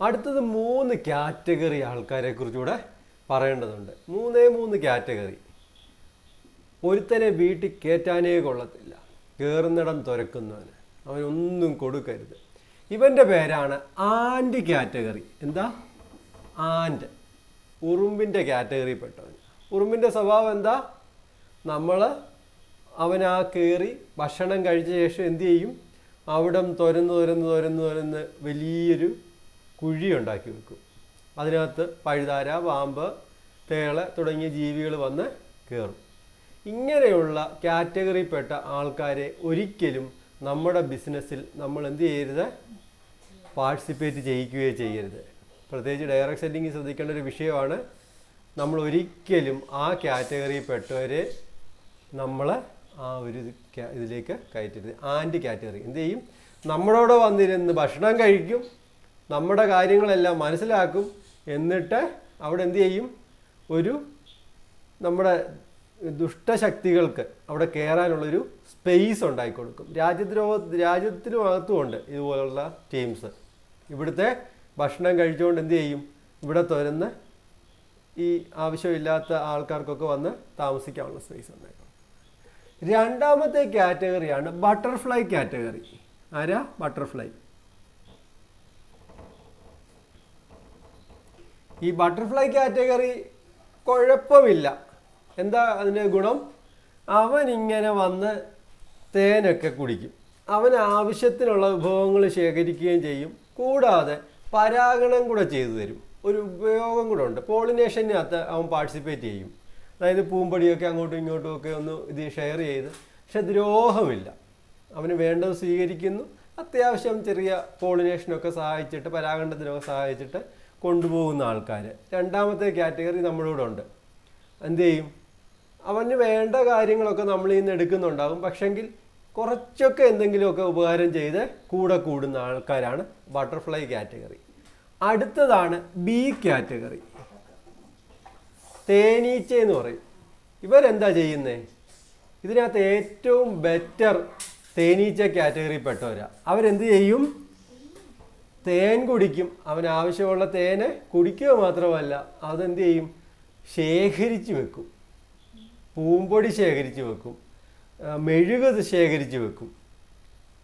അടുത്തത് മൂന്ന് കാറ്റഗറി ആൾക്കാരെ കുറിച്ചുകൂടെ പറയേണ്ടതുണ്ട്. മൂന്നേ മൂന്ന് കാറ്റഗറി. ഒരുത്തനെ വീട്ടിൽ കയറ്റാനേ കൊള്ളത്തില്ല. കയറുന്നിടം തുരക്കുന്നവന്. അവനൊന്നും കൊടുക്കരുത്. ഇവന്റെ പേരാണ് ആൻഡ് കാറ്റഗറി. എന്താ? ആൻഡ്. ഉറുമ്പിന്റെ കാറ്റഗറിയിൽപ്പെട്ടവൻ. ഉറുമ്പിന്റെ സ്വഭാവം എന്താ? നമ്മൾ അവൻ ആ കയറി ഭക്ഷണം കഴിച്ച ശേഷം എന്ത് ചെയ്യും? അവിടം തുരന്ന് തുരന്ന് തുരന്ന് തുരന്ന് വലിയൊരു കുഴി ഉണ്ടാക്കി വെക്കും. അതിനകത്ത് പഴുതാര പാമ്പ് തേള തുടങ്ങിയ ജീവികൾ വന്ന് കയറും. ഇങ്ങനെയുള്ള കാറ്റഗറിപ്പെട്ട ആൾക്കാരെ ഒരിക്കലും നമ്മുടെ ബിസിനസ്സിൽ നമ്മൾ എന്ത് ചെയ്യരുത്? പാർട്ടിസിപ്പേറ്റ് ചെയ്യിക്കുകയോ ചെയ്യരുത്. പ്രത്യേകിച്ച് ഡയറക്റ്റ് സെറ്റിംഗ് ശ്രദ്ധിക്കേണ്ട ഒരു വിഷയമാണ്. നമ്മൾ ഒരിക്കലും ആ കാറ്റഗറിയിൽപ്പെട്ടവരെ നമ്മൾ ആ ഒരു ഇതിലേക്ക് കയറ്റരുത്. Anti category. എന്ത് ചെയ്യും? നമ്മളോട് വന്നിരുന്ന് ഭക്ഷണം കഴിക്കും. നമ്മുടെ കാര്യങ്ങളെല്ലാം മനസ്സിലാക്കും എന്നിട്ട് അവിടെ എന്ത് ചെയ്യും? ഒരു നമ്മുടെ ദുഷ്ടശക്തികൾക്ക് അവിടെ കയറാനുള്ളൊരു സ്പേസ് ഉണ്ടാക്കി കൊടുക്കും. രാജ്യദ്രോഹ രാജ്യത്തിനും അകത്തുമുണ്ട് ഇതുപോലുള്ള ടീംസ് ഇവിടുത്തെ ഭക്ഷണം കഴിച്ചുകൊണ്ട് എന്ത് ചെയ്യും? ഇവിടെ തുരന്ന് ഈ ആവശ്യമില്ലാത്ത ആൾക്കാർക്കൊക്കെ വന്ന് താമസിക്കാനുള്ള സ്പേസ് ഉണ്ടാക്കും രണ്ടാമത്തെ കാറ്റഗറിയാണ് ബട്ടർഫ്ലൈ കാറ്റഗറി ആരാ? ബട്ടർഫ്ലൈ ഈ ബട്ടർഫ്ലൈ കാറ്റഗറി കുഴപ്പമില്ല. എന്താ അതിന്റെ ഗുണം? അവൻ ഇങ്ങനെ വന്ന് തേനൊക്കെ കുടിക്കും. അവൻ ആവശ്യത്തിനുള്ള വിഭവങ്ങൾ ശേഖരിക്കുകയും ചെയ്യും. കൂടാതെ പരാഗണം കൂടെ ചെയ്തു തരും. ഒരു ഉപയോഗം കൂടെ ഉണ്ട്. പോളിനേഷനകത്ത് അവൻ പാർട്ടിസിപ്പേറ്റ് ചെയ്യും. അതായത് പൂമ്പടിയൊക്കെ അങ്ങോട്ടും ഇങ്ങോട്ടും ഒക്കെ ഒന്ന് ഇത് ഷെയർ ചെയ്ത്. പക്ഷെ ദ്രോഹമില്ല അവന് വേണ്ടത് സ്വീകരിക്കുന്നു. അത്യാവശ്യം ചെറിയ പോളിനേഷനൊക്കെ സഹായിച്ചിട്ട് പരാഗണത്തിനൊക്കെ സഹായിച്ചിട്ട് കൊണ്ടുപോകുന്ന ആൾക്കാർ രണ്ടാമത്തെ കാറ്റഗറി നമ്മളോട് ഉണ്ട് എന്ത് ചെയ്യും? അവന് വേണ്ട കാര്യങ്ങളൊക്കെ നമ്മളിൽ നിന്ന് എടുക്കുന്നുണ്ടാകും പക്ഷെങ്കിൽ കുറച്ചൊക്കെ എന്തെങ്കിലുമൊക്കെ ഉപകാരം ചെയ്ത് കൂടെ കൂടുന്ന ആൾക്കാരാണ് ബട്ടർഫ്ലൈ കാറ്റഗറി. അടുത്തതാണ് ബി കാറ്റഗറി. തേനീച്ച എന്ന് പറയും. ഇവരെന്താ ചെയ്യുന്നേ? ഇതിനകത്ത് ഏറ്റവും ബെറ്റർ തേനീച്ച കാറ്റഗറിയിൽപ്പെട്ടവരാ. അവരെന്ത് ചെയ്യും? തേൻ കുടിക്കും. അവൻ ആവശ്യമുള്ള തേന് കുടിക്കുക മാത്രമല്ല അതെന്ത് ചെയ്യും? ശേഖരിച്ചു വെക്കും. പൂമ്പൊടി ശേഖരിച്ചു വെക്കും. മെഴുകത് മെഴുക് ശേഖരിച്ച് വെക്കും.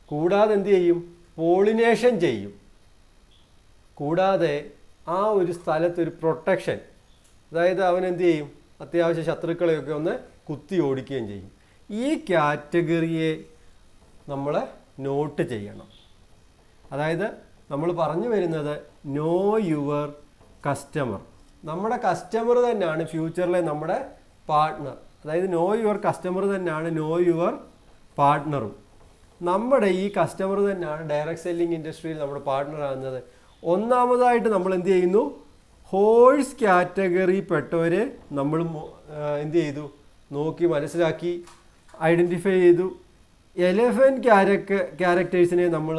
കൂടാതെ എന്ത് ചെയ്യും? പോളിനേഷൻ ചെയ്യും. കൂടാതെ ആ ഒരു സ്ഥലത്ത് ഒരു പ്രൊട്ടക്ഷൻ. അതായത് അവൻ എന്ത് ചെയ്യും? അത്യാവശ്യ ശത്രുക്കളെയൊക്കെ ഒന്ന് കുത്തി ഓടിക്കുകയും ചെയ്യും. ഈ കാറ്റഗറിയെ നമ്മൾ നോട്ട് ചെയ്യണം. അതായത് നമ്മൾ പറഞ്ഞു വരുന്നത് നോ യുവർ കസ്റ്റമർ നമ്മുടെ കസ്റ്റമർ തന്നെയാണ് ഫ്യൂച്ചറിലെ നമ്മുടെ പാർട്ട്ണർ അതായത് നോ യുവർ കസ്റ്റമർ തന്നെയാണ് നോ യുവർ പാർട്ട്ണറും നമ്മുടെ ഈ കസ്റ്റമർ തന്നെയാണ് ഡയറക്റ്റ് സെല്ലിംഗ് ഇൻഡസ്ട്രിയിൽ നമ്മുടെ പാർട്ട്ണർ ആകുന്നത്. ഒന്നാമതായിട്ട് നമ്മൾ എന്ത് ചെയ്യുന്നു? ഹോഴ്സ് കാറ്റഗറി പെട്ടവരെ നമ്മൾ എന്ത് ചെയ്തു? നോക്കി മനസ്സിലാക്കി ഐഡന്റിഫൈ ചെയ്തു. എലഫന്റ് ക്യാരക്ടർ ക്യാരക്ടേഴ്സിനെ നമ്മൾ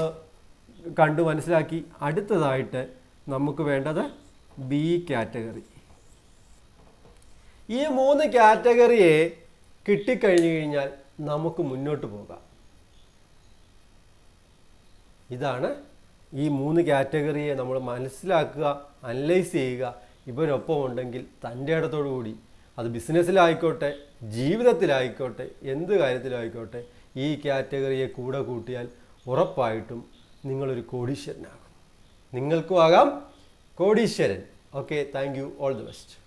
കണ്ടു മനസ്സിലാക്കി. അടുത്തതായിട്ട് നമുക്ക് വേണ്ടത് ബി കാറ്റഗറി ഈ മൂന്ന് കാറ്റഗറിയെ കിട്ടിക്കഴിഞ്ഞു കഴിഞ്ഞാൽ നമുക്ക് മുന്നോട്ട് പോകാം. ഇതാണ് ഈ മൂന്ന് കാറ്റഗറിയെ നമ്മൾ മനസ്സിലാക്കുക അനലൈസ് ചെയ്യുക. ഇവരൊപ്പം ഉണ്ടെങ്കിൽ തന്റെ ഇടത്തോടു കൂടി അത് ബിസിനസ്സിലായിക്കോട്ടെ ജീവിതത്തിലായിക്കോട്ടെ എന്ത് കാര്യത്തിലായിക്കോട്ടെ ഈ കാറ്റഗറിയെ കൂടെ കൂട്ടിയാൽ ഉറപ്പായിട്ടും നിങ്ങളൊരു കോടീശ്വരനാകും. നിങ്ങൾക്കും ആകാം കോടീശ്വരൻ. Okay thank you all the best